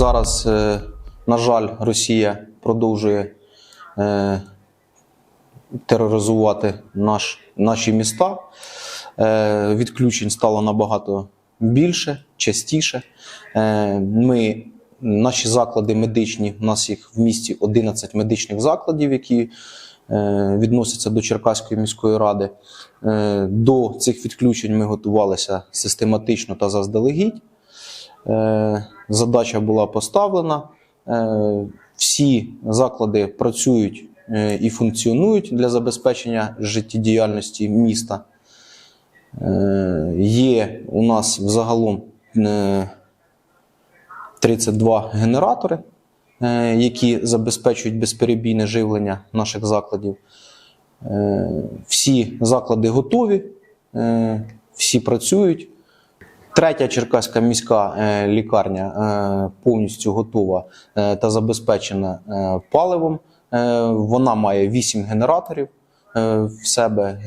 Зараз, е, на жаль, Росія продовжує е, тероризувати наш, наші міста. Е, Відключень стало набагато більше, частіше. Ми, наші заклади медичні, у нас їх в місті 11 медичних закладів, які відносяться до Черкаської міської ради. До цих відключень ми готувалися систематично та заздалегідь. Е, Задача була поставлена. Е, Всі заклади працюють е, і функціонують для забезпечення життєдіяльності міста. Є у нас взагалом е, 32 генератори, які забезпечують безперебійне живлення наших закладів. Всі заклади готові, всі працюють. Третя Черкаська міська е, лікарня е, повністю готова е, та забезпечена паливом. Вона має 8 генераторів в себе,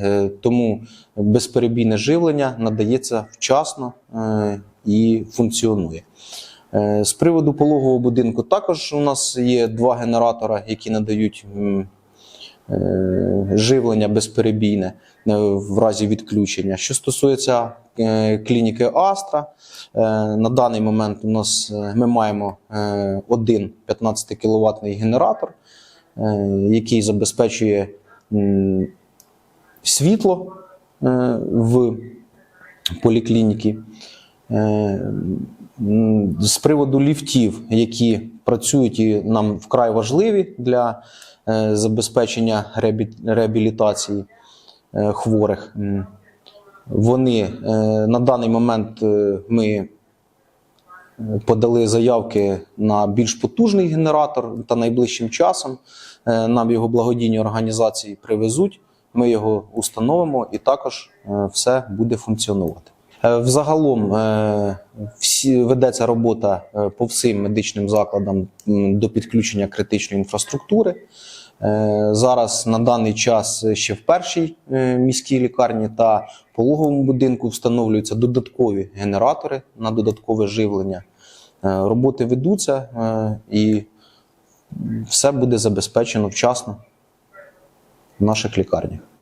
тому безперебійне живлення надається вчасно і функціонує. З приводу пологового будинку також у нас є два генератора, які надають живлення безперебійне е, в разі відключення. Що стосується е, клініки Астра, е, на даний момент у нас е, ми маємо е, один 15 кВт генератор, е, який забезпечує світло е, в поліклініки. Е, З приводу ліфтів, які працюють і нам вкрай важливі для е, забезпечення реабілітації е, хворих. Вони е, на даний момент ми подали заявки на більш потужний генератор та найближчим часом нам його благодійні організації привезуть. Ми його установимо і також все буде функціонувати. Е, Взагалом е, ведеться робота е, по всім медичним закладам до підключення критичної інфраструктури. Зараз на даний час ще в першій міській лікарні та пологовому будинку встановлюються додаткові генератори на додаткове живлення. Роботи ведуться і все буде забезпечено вчасно в наших лікарнях.